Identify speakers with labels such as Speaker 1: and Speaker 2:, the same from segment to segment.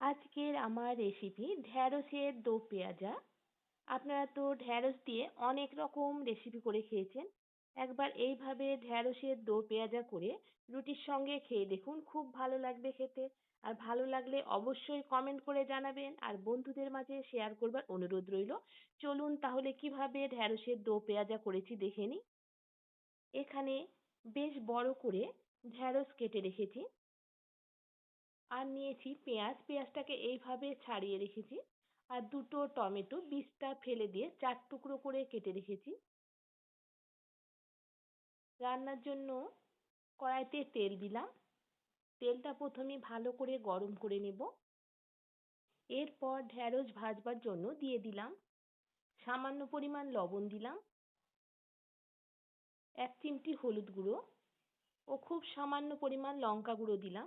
Speaker 1: আজকের আমার রেসিপি ঢ্যাঁড়সের দো পেঁয়াজা। আপনারা তো ঢ্যাঁড়স দিয়ে অনেক রকম রেসিপি করে খেয়েছেন। একবার এইভাবে ঢ্যাঁড়সের দো পেঁয়াজা করে রুটির সঙ্গে খেয়ে দেখুন, খুব ভালো লাগবে খেতে। আর ভালো লাগলে অবশ্যই কমেন্ট করে জানাবেন আর বন্ধুদের মাঝে শেয়ার করবার অনুরোধ রইল। চলুন তাহলে কীভাবে ঢ্যাঁড়সের দো পেঁয়াজা করেছি দেখে নিই। এখানে বেশ বড় করে ঢ্যাঁড়স কেটে রেখেছি। আর নিয়েছি পেঁয়াজ। পেঁয়াজটাকে এইভাবে ছাড়িয়ে রেখেছি। আর দুটো টমেটো বীজটা ফেলে দিয়ে চার টুকরো করে কেটে রেখেছি। রান্নার জন্য কড়াইতে তেল দিলাম। তেলটা প্রথমে ভালো করে গরম করে নেব। এরপর ঢ্যাঁড়স ভাজবার জন্য দিয়ে দিলাম। সামান্য পরিমাণ লবণ দিলাম। এক চিমটি হলুদ গুঁড়ো। ও খুব সামান্য পরিমাণ লঙ্কা গুঁড়ো দিলাম।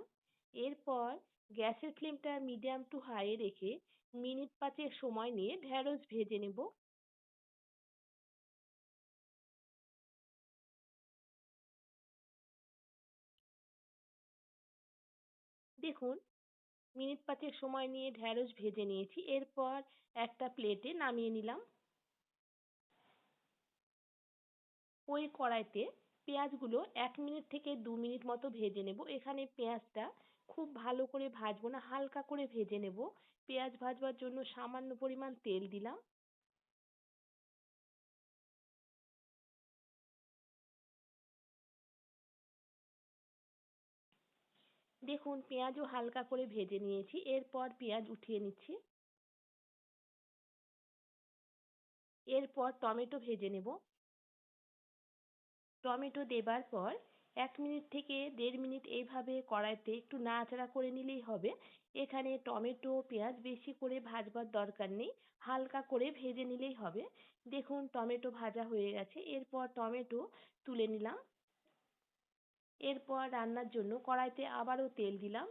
Speaker 1: এরপর গ্যাসের ফ্লেমটা মিডিয়াম টু হাইয়ে রেখে মিনিট পাঁচেক সময় নিয়ে ঢ্যাঁড়স ভেজে নেব। দেখুন, মিনিট পাঁচেক সময় নিয়ে ঢ্যাঁড়স ভেজে নিয়েছি, এরপর একটা প্লেটে নামিয়ে নিলাম। ওই কড়াইতে পেঁয়াজগুলো এক মিনিট থেকে দু মিনিট মতো ভেজে নেব। এখানে পেঁয়াজটা খুব ভালো করে ভাজবো না, হালকা করে ভেজে নেব। পেঁয়াজ ভাজবার জন্য সামান্য পরিমাণ তেল দিলাম। দেখুন, পেঁয়াজও হালকা করে ভেজে নিয়েছি। এরপর পেঁয়াজ উঠিয়ে নিচ্ছি। এরপর টমেটো ভেজে নেব। টমেটো দেবার পর এক মিনিট থেকে দেড় মিনিট এইভাবে কড়াইতে একটু নাড়াচাড়া করে নিলেই হবে। এখানে টমেটো, পেঁয়াজ বেশি করে ভাজবার দরকার নেই, হালকা করে ভেজে নিলেই হবে। দেখুন টমেটো ভাজা হয়ে গেছে। এরপর টমেটো তুলে নিলাম। এরপর রান্নার জন্য কড়াইতে আবারও তেল দিলাম।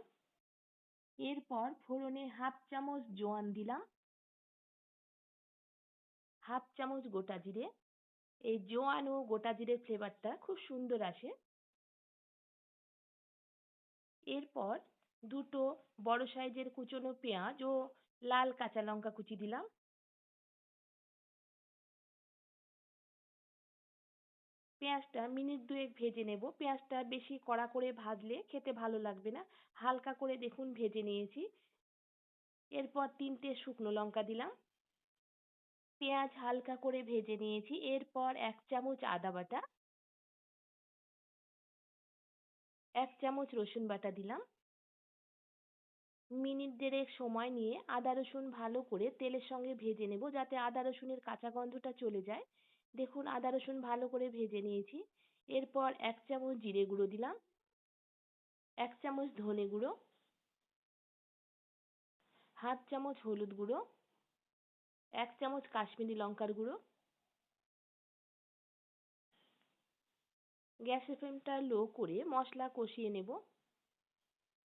Speaker 1: এরপর ফোড়নে হাফ চামচ জোয়ান দিলাম। হাফ চামচ গোটা জিরে। এই জোয়ান ও গোটা জিরের ফ্লেভারটা খুব সুন্দর আসে। এরপর দুটো বড় সাইজের কুচনো পেঁয়াজ ও লাল কাঁচা লঙ্কা কুচি দিলাম। পেঁয়াজটা মিনিট দুয়েক ভেজে নেব। পেঁয়াজটা বেশি কড়া করে ভাজলে খেতে ভালো লাগবে না। হালকা করে দেখুন ভেজে নিয়েছি। এরপর তিনটে শুকনো লঙ্কা দিলাম। পেঁয়াজ হালকা করে ভেজে নিয়েছি। এরপর এক চামচ আদা বাটা। এক চামচ রসুন বাটা দিলাম। মিনিট দেড়েক সময় নিয়ে আদা রসুন ভালো করে তেলের সঙ্গে ভেজে নেব যাতে আদা রসুনের কাঁচা গন্ধটা চলে যায়। দেখুন, আদা রসুন ভালো করে ভেজে নিয়েছি। এরপর এক চামচ জিরে গুঁড়ো দিলাম। এক চামচ ধনে গুঁড়ো। হাফ চামচ হলুদ গুঁড়ো। এক চামচ কাশ্মীরি লঙ্কার গুঁড়ো। গ্যাসের ফ্লেমটা লো করে মশলা কষিয়ে নেব।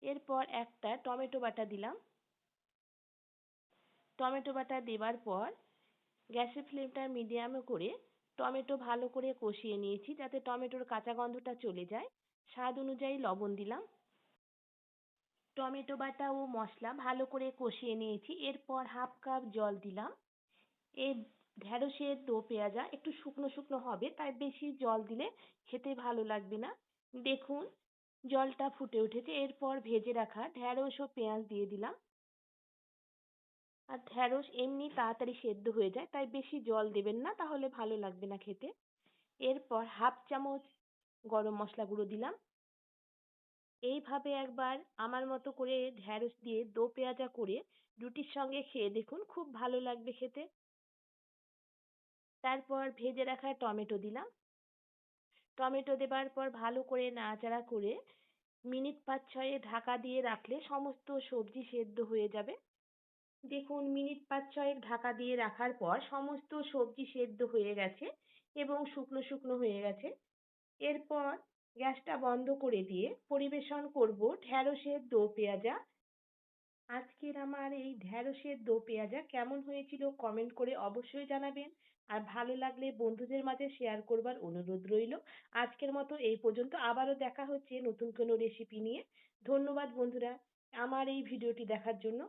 Speaker 1: এরপর একটা টমেটো বাটা দিলাম। টমেটো বাটা দেবার পর গ্যাসের ফ্লেমটা মিডিয়ামে করে টমেটো ভালো করে কষিয়ে নিয়েছি যাতে টমেটোর কাঁচা গন্ধটা চলে যায়। স্বাদ অনুযায়ী লবণ দিলাম। টমেটো বাটা ও মশলা ভালো করে কষিয়ে নিয়েছি। এরপর হাফ কাপ জল দিলাম। এই ঢ্যাঁড়সের দো পেঁয়াজা একটু শুকনো শুকনো হবে, তাই বেশি জল দিলে খেতে ভালো লাগবে না। দেখুন, জলটা ফুটে উঠেছে। এরপর ভেজে রাখা ঢ্যাঁড়স ও পেঁয়াজ দিয়ে দিলাম। আর ঢ্যাঁড়স এমনি তাড়াতাড়ি সেদ্ধ হয়ে যায়, তাই বেশি জল দেবেন না, তাহলে ভালো লাগবে না খেতে। এরপর হাফ চামচ গরম মশলা গুঁড়ো দিলাম। এইভাবে একবার আমার মতো করে ঢ্যাঁড়স দিয়ে দো পেঁয়াজা করে রুটির সঙ্গে খেয়ে দেখুন, খুব ভালো লাগবে খেতে। তারপর ভেজে রাখা টমেটো দিলাম। টমেটো দেবার পর ভালো করে নাড়াচাড়া করে মিনিট পাঁচ ছয়ে ঢাকা দিয়ে রাখলে সমস্ত সবজি সেদ্ধ হয়ে যাবে। দেখুন, মিনিট পাঁচ ছয়েক ঢাকা দিয়ে রাখার পর সমস্ত সবজি সেদ্ধ হয়ে গেছে এবং শুকনো শুকনো হয়ে গেছে। এরপর গ্যাসটা বন্ধ করে দিয়ে পরিবেশন করব ঢ্যাঁড়সের দো পেঁয়াজা। আজকের আমার এই ঢ্যাঁড়সের দো পেঁয়াজা কেমন হয়েছিল কমেন্ট করে অবশ্যই জানাবেন। আর ভালো লাগলে বন্ধুদের মাঝে শেয়ার করবার অনুরোধ রইল। আজকের মতো এই পর্যন্ত। আবারও দেখা হচ্ছে নতুন কোনো রেসিপি নিয়ে। ধন্যবাদ বন্ধুরা। আমার এই ভিডিওটি দেখার জন্য।